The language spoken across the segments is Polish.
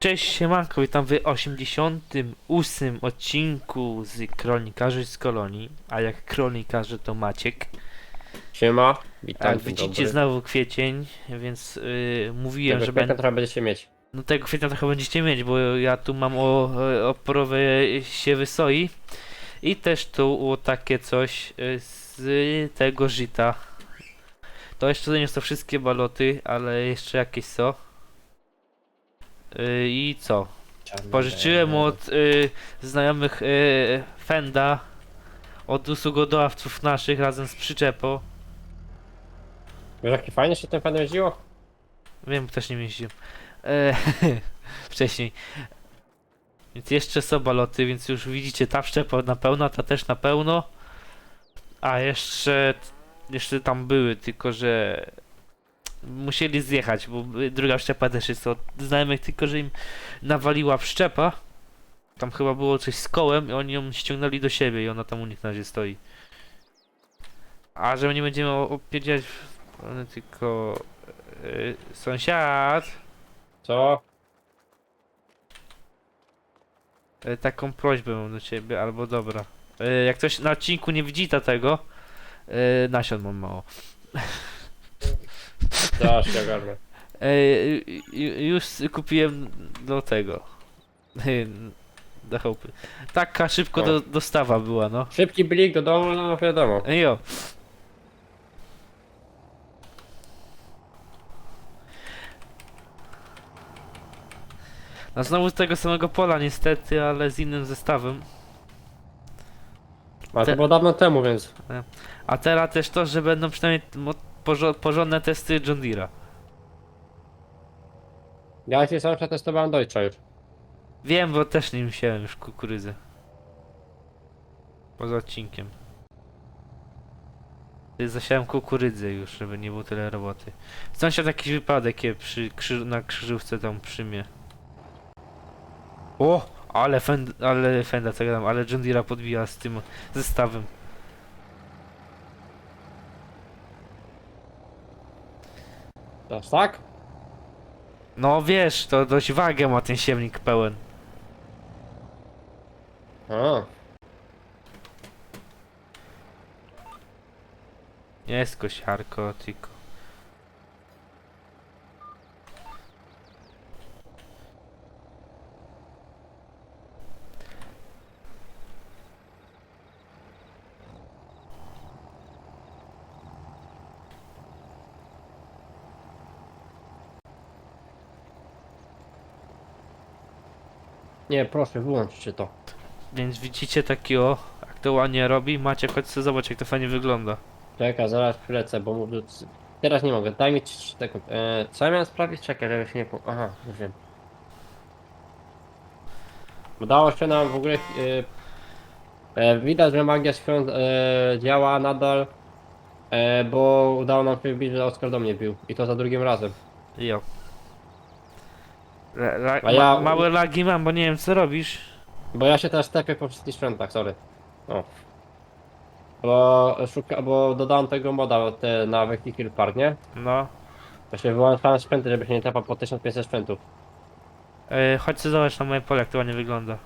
Cześć siemanko, witam w 88 odcinku z Kronikarzy z Kolonii, a jak kronikarze to Maciek. Siema, witam. Jak widzicie dobry. znowu kwiecień, więc yy, mówiłem, Tego że będę... trochę będziecie mieć. No tego kwietnia trochę będziecie mieć, bo ja tu mam o, o porowę siewy soi i też tu o takie coś y, z tego żyta. To jeszcze nie są wszystkie baloty, ale jeszcze jakieś są. Y, I co? Pożyczyłem od y, znajomych y, Fenda, od usługodawców naszych razem z przyczepą. Wiesz jakie fajnie się tym fanem jeździło? Wiem, bo też nie jeździłem. E, wcześniej. Więc jeszcze są baloty, więc już widzicie, ta wszczepa na pełno, ta też na pełno. A jeszcze, jeszcze tam były, tylko że musieli zjechać, bo druga wszczepa też jest od znajomych, tylko że im nawaliła wszczepa. Tam chyba było coś z kołem i oni ją ściągnęli do siebie i ona tam u nich na razie stoi. A że my nie będziemy o- opierdzielać, one tylko Yy, sąsiad, Co? yy, taką prośbę mam do ciebie, albo dobra. Yy, jak ktoś na odcinku nie widzi ta tego, yy, nasion mam mało. Zaraz się ogarnę. Yy, już kupiłem do tego. Yy, do chałupy. Taka szybko O. do, dostawa była, no. Szybki blik do domu, no wiadomo. Yy, Jo. No znowu z tego samego pola niestety, ale z innym zestawem. Te- to było dawno temu, więc. A teraz też to, że będą przynajmniej mo- porzo- porządne testy John Deere'a. Ja się sam przetestowałem Deutscha już. Wiem, bo też nie wziąłem już kukurydzy. Poza odcinkiem. Ty Zasiałem kukurydzę już, żeby nie było tyle roboty. Sąsiad jakiś wypadek je przy, krzy, na krzyżówce tam przy mnie. O! Ale fend, ale fenda, co gadam, ale John Deere'a podbija z tym zestawem. Teraz tak? No wiesz, to dość wagę ma ten siewnik pełen. A. Jest kosiarko, tylko... Nie, proszę, wyłączcie to. Więc widzicie takiego, jak to ładnie robi. Macie chodź sobie zobacz jak to fajnie wygląda. Czekaj, zaraz przylecę, bo mówię. Teraz nie mogę, daj mi 3 sekund. E, co ja miałem sprawić? Czekaj, żeby się nie. po- Aha, już wiem. Udało się nam w ogóle. E, e, widać, że magia świąt e, działa nadal. E, bo udało nam się wbić, że Oskar do mnie bił. I to za drugim razem. Jo. La, la, A ja- ma, małe lagi mam, bo nie wiem co robisz. Bo ja się teraz tepię po wszystkich świętach, sorry. O. Bo, szuka, bo dodałem tego moda te, na Vehicle Park, nie? No. Się wyłączałem sprzęty, żeby się nie tepał po 1500 sprzętów. E, chodź sobie zobacz na moje pole jak to ładnie wygląda.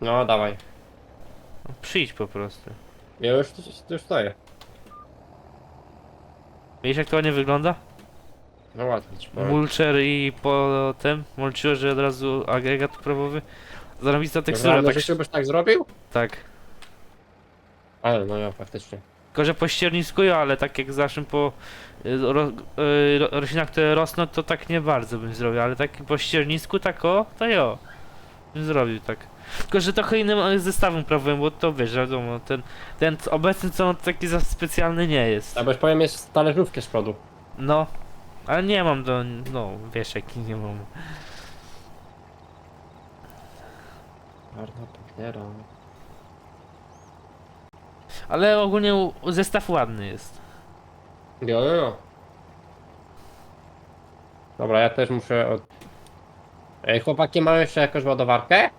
No, dawaj. No, przyjdź po prostu. Ja już, już stoję. Widzisz jak to ładnie wygląda? No ładnie. ci powiem. Mulcher i potem mulczyło, że od razu agregat prawowy. Zarobista tekstura, Normalnie tak, życiu byś tak zrobił? tak. Ale no ja faktycznie. Tylko, że po ściernisku jo, ale tak jak zawsze po y, ro, y, ro, roślinach, które rosną, to tak nie bardzo bym zrobił, ale tak po ściernisku, tak o, to jo. Bym zrobił tak. Tylko, że trochę innym e, zestawem prawym, bo to wiesz, wiadomo, ten, ten obecny co on taki za specjalny nie jest. A boś powiem jest talerzówkę z przodu. No, ale nie mam do, no wiesz jaki nie mam. Bardzo pięknie. Ale ogólnie u- u- zestaw ładny jest. Jo, jo, jo. Dobra, ja też muszę od... Ej, chłopaki, mają jeszcze jakąś ładowarkę?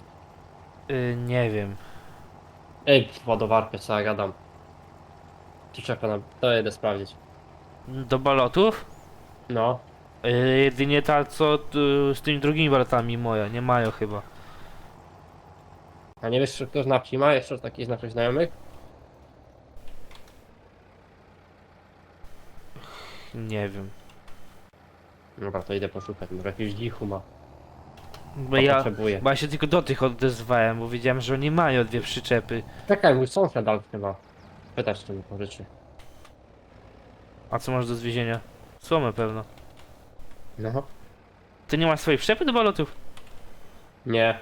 Y, nie wiem. Ej, ładowarkę, co ja gadam. Tu czeka nam, to jedę sprawdzić. Do balotów? No. Yy, jedynie ta, co y, z tymi drugimi balotami moja, nie mają chyba. A nie wiesz, czy ktoś na wsi ma jeszcze takich naszych znajomych? Nie wiem. Dobra, to idę poszukać, może jakiś dzichu ma. Bo ja, potrzebuję. bo ja się tylko do tych odezwałem, bo wiedziałem, że oni mają dwie przyczepy. Czekaj, mój sąsiad dał chyba. Pytasz, czy mi pożyczy. A co masz do zwiezienia? Słomę pewno. No. Ty nie masz swojej przyczepy do balotów? Nie.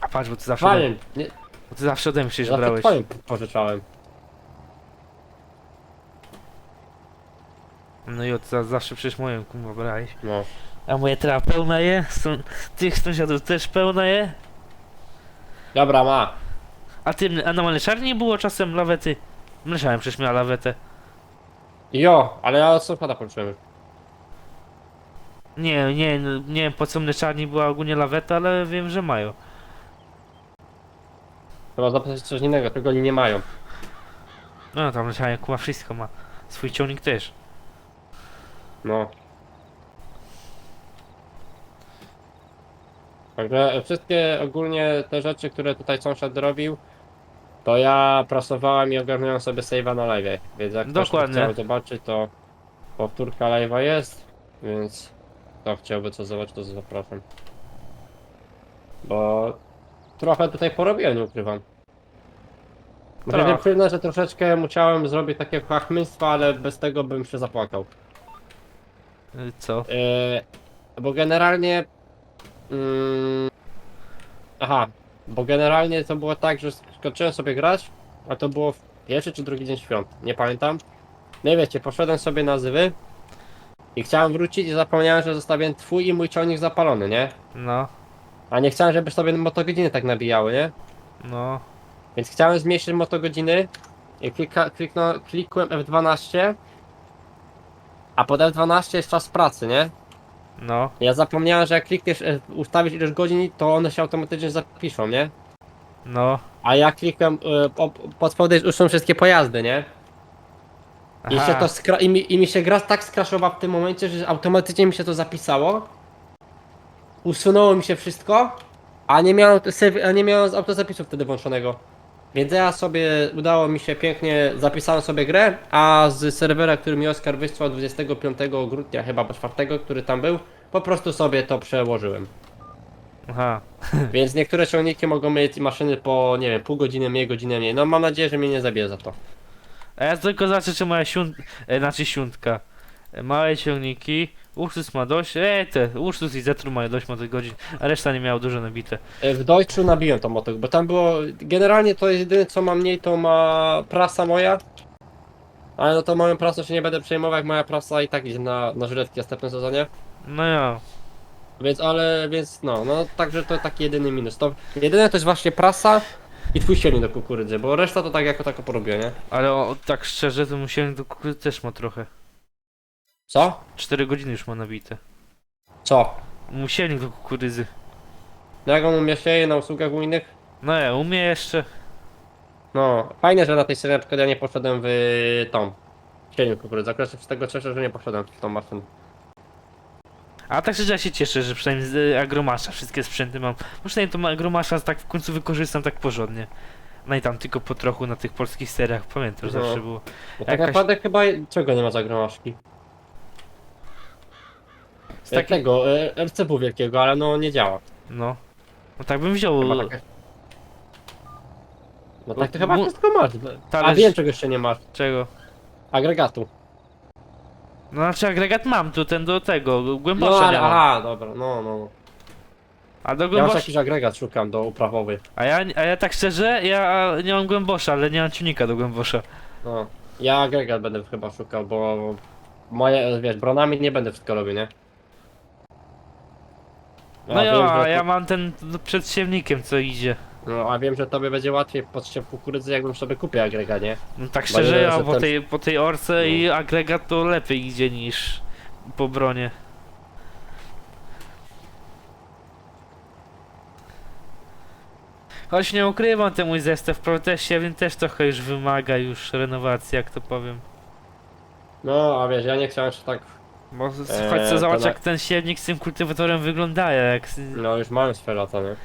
A patrz, bo ty zawsze, ode, nie, bo ty zawsze ode mnie przecież za to brałeś. twoim pożyczałem. No i od za, zawsze przecież moją kumę brałeś. No. A moje teraz pełna je? Są, tych sąsiadów też pełna je? Dobra, ma. A ty, a na mleczarni było czasem lawety? Mleczałem przecież miała lawetę. Jo, ale ja sąsiada pożyczyłem. Nie, nie, no, nie wiem po co mleczarni była ogólnie laweta, ale wiem, że mają. Trzeba zapytać coś innego, tego oni nie mają. No tam mleczarnia kuma wszystko ma. Swój ciągnik też. No. Także wszystkie ogólnie te rzeczy, które tutaj sąsiad robił, to ja prasowałem i ogarnąłem sobie save'a na live. Więc jak ktoś Dokładnie. chciał zobaczyć, to powtórka live'a jest, więc kto chciałby co zobaczyć, to zapraszam. Bo trochę tutaj porobiłem, nie ukrywam. Muszę się przyznać, że troszeczkę musiałem zrobić takie chachmystwa, ale bez tego bym się zapłakał. Y, Co? Yy, bo generalnie. Mm, aha, bo generalnie to było tak, że skończyłem sobie grać, a to było w pierwszy czy drugi dzień świąt, nie pamiętam. No i wiecie, poszedłem sobie na zywy i chciałem wrócić i zapomniałem, że zostawiłem twój i mój ciągnik zapalony, nie? No, A nie chciałem, żeby sobie motogodziny tak nabijały, nie? no. Więc chciałem zmniejszyć motogodziny i klika, klikno, klikłem F12, a pod F12 jest czas pracy, nie? No, Ja zapomniałem, że jak klikniesz, e, ustawisz ileś godzin, to one się automatycznie zapiszą, nie? No. A ja klikłem, e, po- pod spodem uszą wszystkie pojazdy, nie? I, się to skra- i, mi, I mi się gra tak skraszowa w tym momencie, że automatycznie mi się to zapisało. Usunęło mi się wszystko, a nie miałem, a nie miałem autozapisu wtedy włączonego. Więc ja sobie, udało mi się pięknie, zapisałem sobie grę, a z serwera, który mi Oskar wysłał 25 grudnia, chyba po 4, który tam był, po prostu sobie to przełożyłem. Aha. Więc niektóre ciągniki mogą mieć maszyny po, nie wiem, pół godziny mniej, godzinę mniej. No mam nadzieję, że mnie nie zabije za to. A ja tylko zobaczę, czy moja siunt... E, znaczy siuntka. E, małe ciągniki. Ursus ma dość. E, te. Ursus i Zetru mają dość motogodzin, a reszta nie miała dużo nabite. E, W Deutschu nabiłem to motor, bo tam było, generalnie to jest jedyne co ma mniej, to ma prasa moja. Ale no to moją prasą się nie będę przejmował, jak moja prasa i tak idzie na, na żyletki w następnym sezonie. No ja. Więc, ale, więc no, no, także to taki jedyny minus. To jedyne to jest właśnie prasa i twój silnik do kukurydzy, bo reszta to tak jako tako porobię, nie? Ale o, tak szczerze, to musiałem do kukurydzy też ma trochę. Co? 4 godziny już ma nabite. Co? Musielnik do kukurydzy. No Jak on umie sieje na usługach u innych? No ja, umie jeszcze. No, fajnie, że na tej serii na przykład ja nie poszedłem w tą silnik kukurydzy. Akurat się z tego cieszę, że nie poszedłem w tą maszynę. A tak szczerze ja się cieszę, że przynajmniej z e, agromasza wszystkie sprzęty mam. Bo przynajmniej to agromasza tak w końcu wykorzystam tak porządnie. No i tam tylko po trochu na tych polskich seriach, pamiętam, No. zawsze było. Bo tak Jakaś- naprawdę chyba czego nie ma za gromaszki? Z takich, takiego e, wielkiego, ale no nie działa. no. No tak bym wziął. Chyba takie... No tak to Mu- chyba wszystko masz. A talerz- wiem czego jeszcze nie masz. Czego? Agregatu. No znaczy agregat mam tu, ten do tego, No głębosza ale, nie mam. aha, dobra, no no. A do Ja już głębosza... jakiś agregat szukam do uprawowy. A ja, a ja tak szczerze, ja nie mam głębosza, ale nie mam ciunika do głębosza. No. Ja agregat będę chyba szukał, bo moje, wiesz, bronami nie będę wszystko robił, nie? No ja, ja mam ten przed siewnikiem co idzie. No, a wiem, że tobie będzie łatwiej podściep kukurydzy, jakbym sobie kupił agregat, nie? No tak szczerze, ja że po tej, po tej orce No. i agregat to lepiej idzie niż po bronie. Choć nie ukrywam, ten mój zestaw Pro też siewien też trochę już wymaga już renowacji, jak to powiem. No, a wiesz, ja nie chciałem się tak Bo Eee, chodź co zobacz jak ten siewnik z tym kultywatorem wygląda, jak No już mam swoje lata, nie?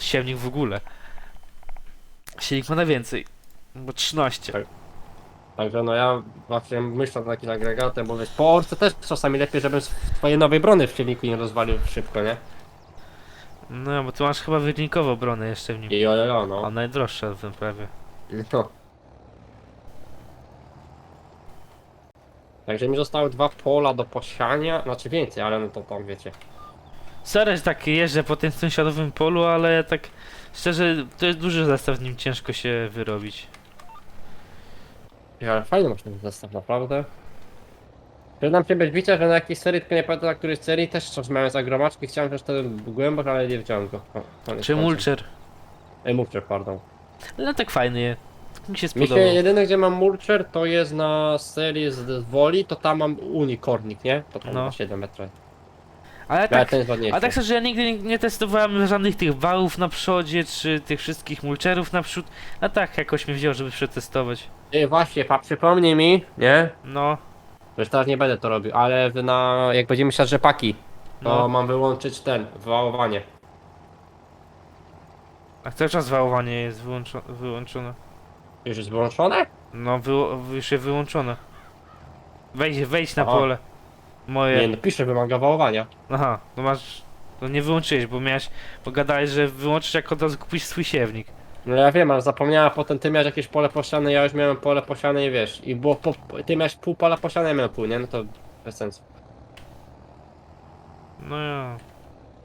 Siewnik w ogóle. Siewnik ma na więcej. Bo 13. Tak. Także no ja właśnie myślę nad takim agregatem, bo wiesz, po orce też czasami lepiej, żebym swojej nowej brony w silniku nie rozwalił szybko, nie? No bo tu masz chyba wynikową obronę jeszcze w nim. I jo, jo, jo, no. A najdroższa w tym prawie. no. Także mi zostały dwa pola do posiania, znaczy więcej, ale no to tam wiecie. Sorry, że tak jeżdżę po tym sąsiadowym polu, ale tak szczerze to jest duży zestaw, nim ciężko się wyrobić. Ja, ale fajny masz ten zestaw, naprawdę. Przyznam się bez bicia, że na jakiejś serii, tylko nie pamiętam na której serii, też coś miałem z agromaczki, chciałem też ten głębok, ale nie wziąłem go. O, koniec Czy mulcher? Ej, mulcher, pardon. No tak fajny jest. Mi się Mi się spodobał. jedyne gdzie mam mulcher to jest na serii z z Woli, to tam mam unikornik, nie? To tam No. ma 7 metrów. Ale Ale tak, ten a tak szczerze ja nigdy nie, nie testowałem żadnych tych wałów na przodzie, czy tych wszystkich mulcherów naprzód. A tak jakoś mnie wziął, żeby przetestować. Ej, właśnie, pa, przypomnij mi, nie? No, Że teraz nie będę to robił, ale w- na, jak będziemy siać rzepaki, to no. mam wyłączyć ten, wyłałowanie. A cały czas wałowanie jest wyłączo wyłączone. Już jest wyłączone? No, wyło już jest wyłączone. Wejdź, wejdź na Aha. pole. Moje. Nie, no pisze, wymaga wołowania. Aha, no masz. No nie wyłączyłeś, bo miałeś. Pogadałeś, że wyłączysz jak od razu kupisz swój siewnik. No ja wiem, ale zapomniałem, potem ty miałeś jakieś pole posiane, ja już miałem pole posiane i wiesz, i było po, ty miałeś pół pola posiane, ja miałem pół, nie? No to bez sensu. No ja.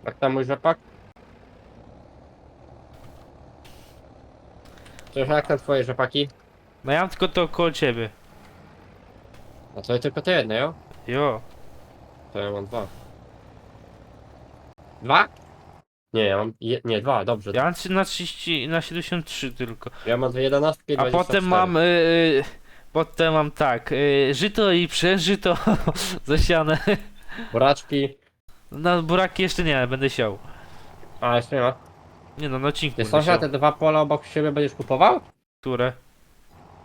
Jak tam mój rzepak? Cześć, jak tam twoje rzepaki? No ja mam tylko to koło ciebie. No to tylko te jedne, jo? Jo. To ja mam dwa. Dwa? Nie, ja mam, je, nie, dwa, dobrze. Ja mam trzy na 30, na 73 tylko. Ja mam dwie jedenastki A 24. potem mam. Y, potem mam tak. Y, żyto i przężyto zasiane. Buraczki. Na buraki jeszcze nie, będę siał. A, jeszcze nie ma. Nie no, na odcinku Ty będę sąsiad, siał. te dwa pola obok siebie będziesz kupował? Które?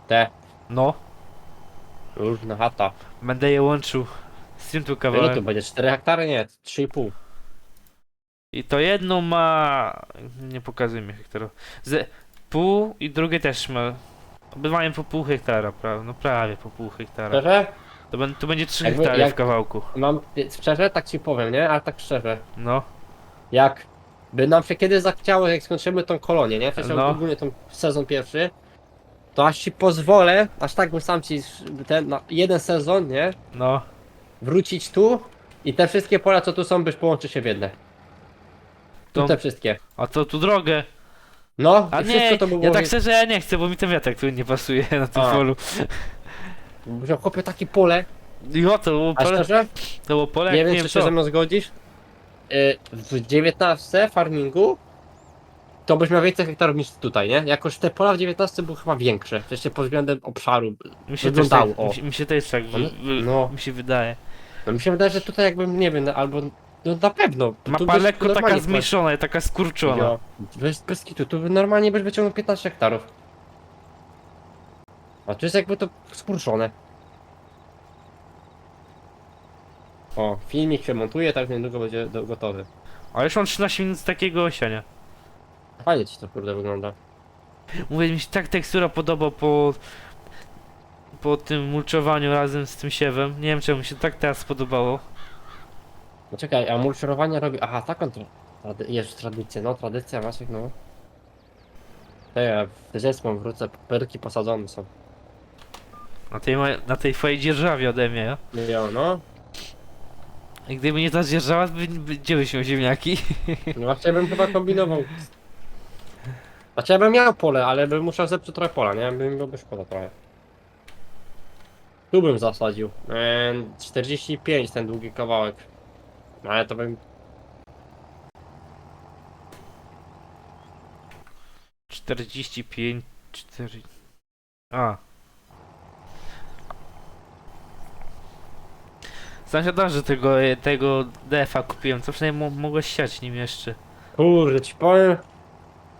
Te. No, Różna chata. będę je łączył. Z tym tu Ile tu kawałem. będzie? 4 hektary? Nie, 3,5. I to jedno ma. Nie pokazuj mi hektarów. Z pół i drugie też ma. Obydwa mają po pół hektara, prawda? No prawie po pół hektara. Szczerze? To, ben, to będzie 3 Jakby- hektary jak- w kawałku. Mam, szczerze, tak ci powiem, nie? Ale tak szczerze. No, Jak by nam się kiedyś zachciało, jak skończymy tą kolonię, nie? Przecież No. ogólnie tą sezon pierwszy, to aż ci pozwolę, aż tak bym sam ci ten, na jeden sezon, nie? no. Wrócić tu i te wszystkie pola, co tu są, byś połączy się w jedne. Tu To- te wszystkie. A to tu drogę. No, A i nie, wszystko to by było... ja tak szczerze ja nie chcę, bo mi ten wiatrak tu nie pasuje na tym A. polu. Że chłopie takie pole, Jo, to było a pole, szczerze, to było pole nie jak wiem, nie czy wiem się co. ze mną zgodzisz, y, w 19 farmingu to byś miał więcej hektarów niż tutaj, nie? Jakoś te pola w 19 były chyba większe, przecież pod względem obszaru. Mi się też tak, wyglądało, o. mi, się- mi się też tak wy, wy, No. mi się wydaje. No mi się wydaje, że tutaj jakbym, nie wiem, albo, no na pewno. tu Mapa byś lekko taka normalnie zmniejszona, taka skurczona. Jo, Bez, bez kitu, tu normalnie byś wyciągnął 15 hektarów. A tu jest jakby to skurczone. O, filmik się montuje, tak niedługo będzie do, gotowy. Ale już mam 13 minut z takiego osiania. Fajnie ci to kurde wygląda. Mówię, mi się tak tekstura podoba po po tym mulczowaniu razem z tym siewem. Nie wiem czemu mi się tak teraz spodobało. No czekaj, a mulczerowanie robi... Aha, taką to... Trady... Jest tradycja, no tradycja Maciek, no. Ej, ja w wrócę, perki posadzone są. Na tej, mojej- na tej twojej dzierżawie ode mnie, ja? Jo, no. I gdyby nie ta dzierżawa, by, by, gdzie byś miał ziemniaki? No właśnie bym chyba kombinował. Znaczy ja bym miał pole, ale bym musiał zepsuć trochę pola, nie? Bym byłoby szkoda trochę. Tu bym zasadził. Eee, 45 ten długi kawałek. No ale to bym... 45, 4... A. Sąsiadam, że tego, tego DF-a kupiłem, co przynajmniej mo mogłeś siać nim jeszcze. Kurde, ci powiem...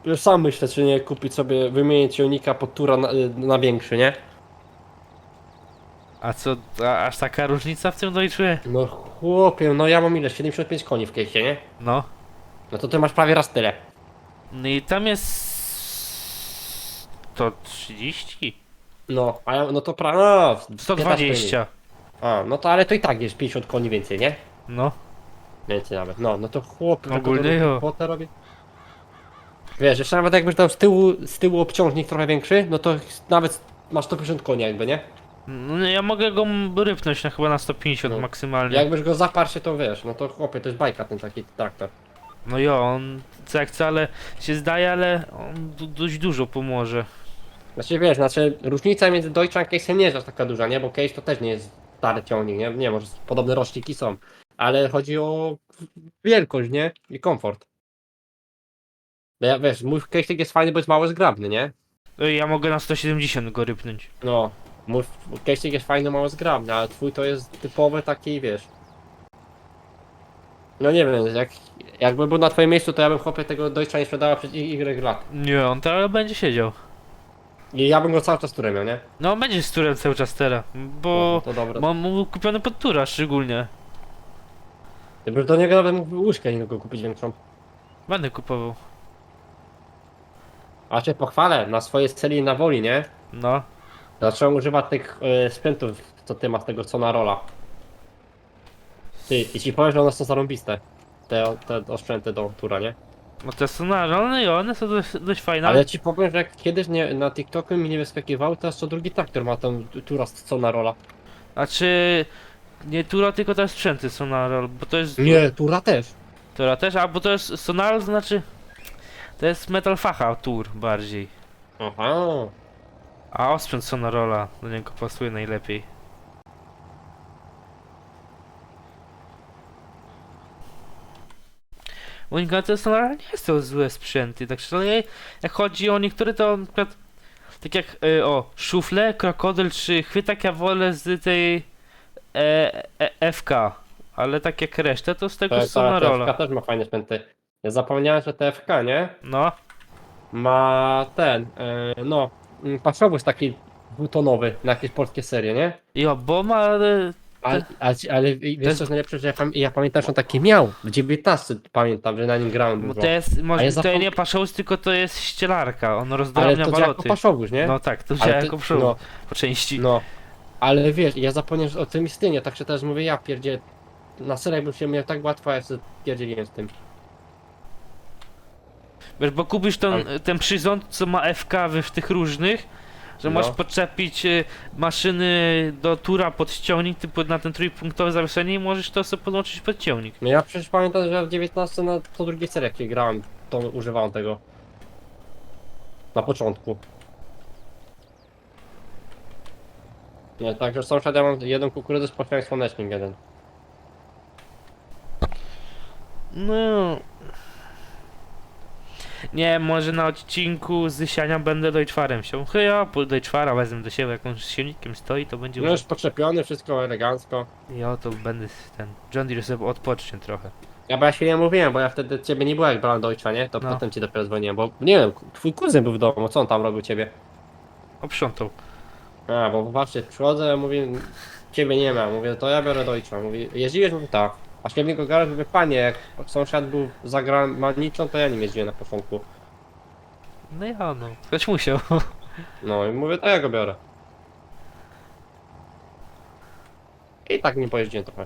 Już sam myślę, czy nie kupić sobie, wymienić silnika pod tura na, na większy, nie? A co, a, aż taka różnica w tym Deutsche? No chłopie, no ja mam ile? 75 koni w kejsie, nie? No. No to ty masz prawie raz tyle. No i tam jest... To 30? No, a ja, no to prawie, no, 120. A, no to ale to i tak jest 50 koni więcej, nie? No. Więcej nawet. No, no to chłop, Ogólnie jo. kwotę robi. Wiesz, jeszcze nawet jakbyś dał z tyłu, z tyłu obciążnik trochę większy, no to nawet masz 150 koni jakby, nie? No ja mogę go rypnąć na chyba na 150 No. maksymalnie. Jakbyś go zaparł się, to wiesz, no to chłopie, to jest bajka ten taki traktor. No jo, on co jak wcale się zdaje, ale on du- dość dużo pomoże. Znaczy wiesz, znaczy różnica między Deutsche a Case'em nie jest aż taka duża, nie? Bo Case to też nie jest stary ciągnik, nie? Nie, może podobne rośniki są. Ale chodzi o wielkość, nie? I komfort. No ja wiesz, mój Case jest fajny, bo jest mało zgrabny, nie? No i Ja mogę na 170 go rypnąć. No, mój Case jest fajny, mało zgrabny, ale twój to jest typowy taki, wiesz. No nie wiem, jak, jakby był na twoim miejscu, to ja bym chłopie tego Deutsche nie sprzedała przez Y lat. Nie, on teraz będzie siedział. I ja bym go cały czas turem miał, nie? No będzie z turem cały czas teraz, No, bo to dobra. mam mu kupiony pod tura szczególnie. Gdybyś do niego nawet mógł łyżkę innego kupić większą. Będę kupował. A cię pochwalę, na swojej celi na woli, nie? No. Zacząłem używać tych y, sprzętów, co ty masz, tego Sonarola. Ty, i ci powiem, że one są zarąbiste. Te, te do tura, nie? No te są narzone i one są dość, dość fajne. Ale ci powiem, że jak kiedyś nie, na TikToku mi nie wyskakiwał, teraz co drugi traktor ma tą tura z Sonarola. Znaczy... Nie tura, tylko te sprzęty są na bo to jest... Nie, tura też. Tura też, a bo to jest sonar, znaczy... To jest metal facha tour bardziej. Aha. A osprzęt Sonarola do niego pasuje najlepiej. Monika to Sonara nie są złe sprzęty, tak szczerze, jak chodzi o niektóre to na przykład tak jak y, o szufle, krokodyl czy chwytak ja wolę z tej e, e, FK, ale tak jak resztę to z tego To, ta Sonarola. TFK też ma fajne sprzęty. Ja zapomniałem, że TFK, nie? No, Ma ten, e, no, mm, paszowóz taki dwutonowy na jakieś polskie serie, nie? jo, bo ma e, Ale, ale, ale wiesz co jest najlepsze, że ja, pam- ja pamiętam, że on taki miał. W 19 pamiętam, że na nim grałem Bo dużo. to jest, może ja to zapom- nie paszowóz, tylko to jest ścielarka, on Ale rozdrabnia to działa jako baloty. paszowóz, nie? No tak, to Ale działa ty- jako przód no, po części. no. Ale wiesz, ja zapomniałem o tym istnieniu, tak się też mówię, ja pierdzie. Na serio bym się miał tak łatwo, a ja sobie pierdzieliłem z tym. Wiesz, bo kupisz ten, ten przyrząd, co ma FK w, w tych różnych, że No. możesz podczepić y, maszyny do tura pod ściągnik, typu na ten trójpunktowe zawieszenie i możesz to sobie podłączyć pod ciągnik. No ja przecież pamiętam, że w 19 na co drugiej serii jak grałem, to używałem tego. Na początku. Nie, także sąsiad ja mam jeden kukurydzę z pociągiem słonecznym jeden. No... Nie, może na odcinku z siania będę Deutschfarem się. Chyba, po Deutschfara wezmę do siebie, jak on z silnikiem stoi, to będzie... No już podczepiony, wszystko elegancko. Ja to będę ten... John Deere sobie odpocznie trochę. Ja bo ja się nie mówiłem, bo ja wtedy ciebie nie było jak brałem ojca, nie? To No. potem ci dopiero dzwoniłem, bo nie wiem, twój kuzyn był w domu, co on tam robił ciebie? Oprzątał. A, bo właśnie przychodzę, mówię, ciebie nie ma, mówię, to ja biorę ojca, mówi, jeździłeś? Mówię, tak. A śmietnik garaż, mówię, panie, jak sąsiad był za granicą, to ja nim jeździłem na początku. No ja no, ktoś musiał. No i mówię, to ja go biorę. I tak nie pojeździłem trochę.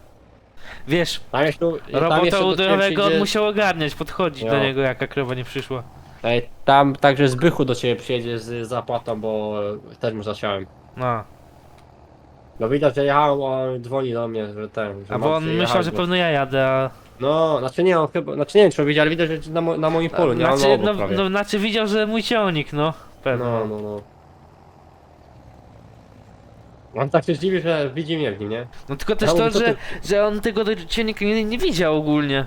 Wiesz, Tam jeszcze, tam jeszcze robota do ciebie udrowego on przyjdzie- musiał ogarniać, podchodzić do Jo. niego jaka krowa nie przyszła. Ej, Tam także Zbychu do ciebie przyjedzie z zapłatą, bo e, też mu zasiałem. No. No widać, że jechałem, a on dzwoni do mnie, że ten, że A mam bo on przyjechać, myślał, że bo- pewno ja jadę, a... No, znaczy nie, on chyba, znaczy nie wiem czy on widział, ale widać, że na, mo na moim polu, nie znaczy, on obok no, prawie. no, znaczy widział, że mój ciągnik, no. Pewno. No, no, no. On tak się zdziwi, że widzi mnie w nim, nie? No tylko też Ja to, mówię, co że, że on tego do- ciągnika nie, nie widział ogólnie.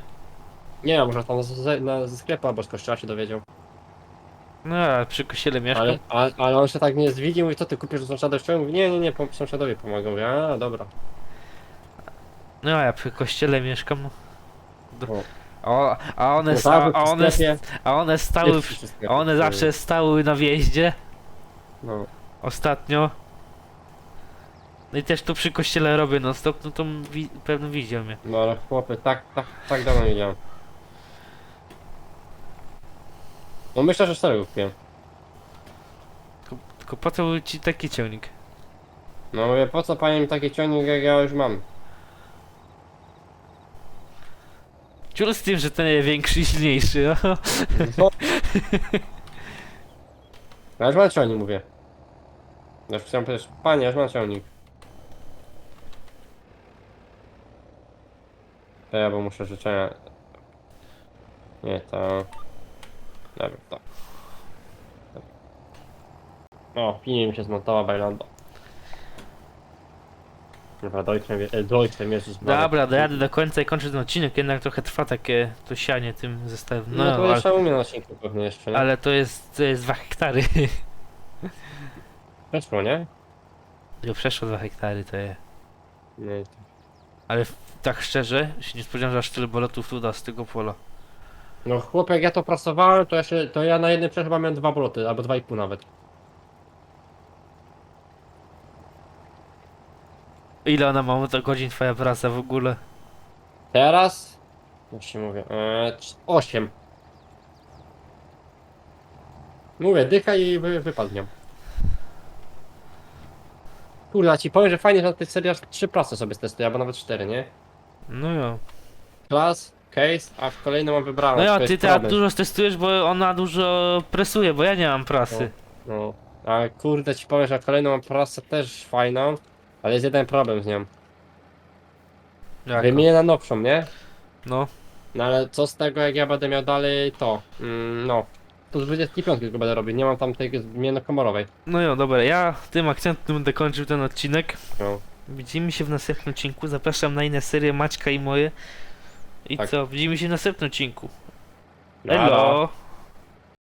Nie wiem, może tam ze, na, ze sklepu albo z kościoła się dowiedział. No, a przy kościele mieszkam. Ale, ale, ale on się tak nie zwiedzi, mówi, co ty kupisz u sąsiada w Mówi, nie, nie, nie, pom- sąsiadowi pomagał. Mówię, a dobra. No, a ja przy kościele mieszkam. O. O, a one, No sta, tak, a, w one, a one stały, w, a one zawsze stały na wjeździe. No. Ostatnio. No i też tu przy kościele robię non stop, no to wi pewno widział mnie. No ale chłopie, tak, tak, tak dawno nie widziałem. No myślę, że cztery kupiłem. Tylko, tylko po co był ci taki ciągnik? No mówię, po co panie mi taki ciągnik, jak ja już mam? Ciul z tym, że ten jest większy i silniejszy, no. No. Ja już mam ciągnik, mówię. Ja już chciałem powiedzieć, panie, ja już mam ciągnik. To ja, bo muszę życzenia... Nie, to... Dobra, to. O, pinie mi się zmontowała Bailando. Dobra, Deutsche, e, Deutsche Jezus Maria. Dobra, dojadę do końca i kończę ten odcinek, jednak trochę trwa takie to sianie tym zestawem. No, No, to ale, jeszcze u mnie na odcinku pewnie jeszcze, nie? ale to jest, to jest 2 hektary. Weszło, nie? Jo, przeszło 2 hektary to jest. Nie, Ale w- tak szczerze, się nie spodziewałem, że aż tyle bolotów tu da z tego pola. No chłopie, jak ja to prasowałem, to ja, się, to ja na jednym chyba miałem dwa boloty, albo dwa i pół nawet. Ile ona ma to godzin twoja praca w ogóle? Teraz? Już ci mówię, eee, cz- osiem. Mówię, dycha i wy, wypadnie. Kurde, ja ci powiem, że fajnie, że na tej serii aż trzy prasy sobie testuję, albo nawet cztery, nie? No jo. Class, case, a w kolejnym mam wybrane. No ja, ty teraz dużo testujesz, bo ona dużo presuje, bo ja nie mam prasy. No, a kurde ci powiem, że kolejną mam prasę też fajną, ale jest jeden problem z nią. Jako? Wymienię na nowszą, nie? No. No ale co z tego, jak ja będę miał dalej to? Mm, no. To z 25 tylko będę robił, nie mam tam tej zmiennokomorowej. No jo, dobra, ja tym akcentem będę kończył ten odcinek. No. Widzimy się w następnym odcinku. Zapraszam na inne serie Maćka i moje. I Tak. co? Widzimy się w następnym odcinku. Nara. Elo!